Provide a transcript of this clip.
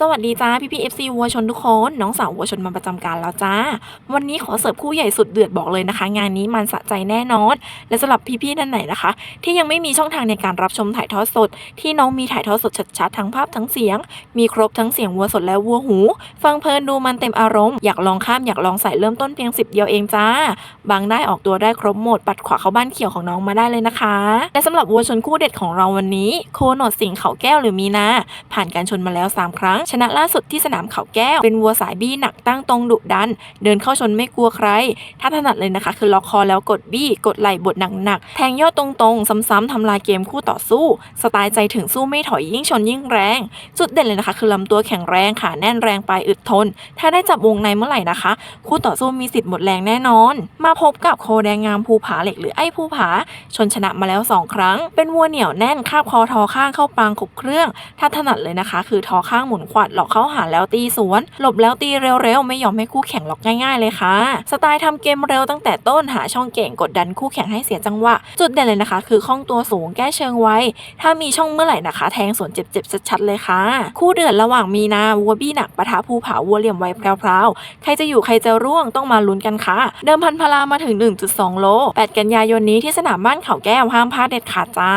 สวัสดีจ้าพี่พี่เอฟซีวัวชนทุกคนน้องสาววัวชนมาประจำการแล้วจ้า วันนี้ขอเสิร์ฟคู่ใหญ่สุดเดือดบอกเลยนะคะ งานนี้มันสะใจแน่นอน และสำหรับพี่ๆท่านไหนนะคะ ที่ยังไม่มีช่องทางในการรับชมถ่ายทอดสด ที่น้องมีถ่ายทอดสดชัดๆทั้งภาพทั้งเสียง มีครบทั้งเสียงวัวสดและวัวหู ฟังเพลินดูมันเต็มอารมณ์อยากลองข้ามอยากลองใส่เริ่มต้นเพียง10เดียวเองจ้าบางได้ออกตัวได้ครบหมดปัดขวาเข้าบ้านเขียวของน้องมาได้เลยนะคะและสำหรับวัวชนคู่เด็ดของเราวันนี้ โคโนดสิงเขาแก้วหรือมีนาผ่านการชนมาแล้ว3ครั้งชนะล่าสุดที่สนามเขาแก้ว เป็นวัวสายบี้หนักตั้งตรงดุดัน เดินเข้าชนไม่กลัวใคร ถ้าถนัดเลยนะคะ คือล็อกคอแล้วกดบี้กดไหล่บดหนักๆแทงยอดตรงๆ ซ้ำๆทำลายเกมคู่ต่อสู้ สไตล์ใจถึงสู้ไม่ถอยยิ่งชนยิ่งแรง จุดเด่นเลยนะคะ คือลำตัวแข็งแรงขาแน่นแรงปลายอึดทน ถ้าได้จับวงในเมื่อไหร่นะคะ คู่ต่อสู้มีสิทธิ์หมดแรงแน่นอน มาพบกับโคแดงงามภูผาเหล็กหรือไอ้ภูผา ชนชนะมาแล้ว 2 ครั้ง เป็นวัวเหนียวแน่นคาบคอทอข้างเข้าปางขบเครื่อง ถ้าถนัดเลยนะคะ คือทอข้างหมุนขวาดหลอกเข้าหาแล้วตีสวน หลบแล้วตีเร็วๆ ไม่ยอมให้คู่แข่งหลอกง่ายๆเลยค่ะ สไตล์ทำเกมเร็วตั้งแต่ต้นหาช่องเก่งกดดันคู่แข่งให้เสียจังหวะ จุดเด่นเลยนะคะ คือคล่องตัวสูงแก้เชิงไวถ้ามีช่องเมื่อไหร่นะคะ แทงสวนเจ็บๆชัดๆเลยค่ะ คู่เดือดระหว่างมีนาวัวบี้หนักปะทะภูผาวัวเหลี่ยมไวแพรวๆใครจะอยู่ใครจะร่วงต้องมาลุ้นกันค่ะ เดิมพันพลามาถึง 1.2 โล 8 กันยายนนี้ที่สนามบ้านเขาแก้วห้ามพลาดเด็ดขาดจ้า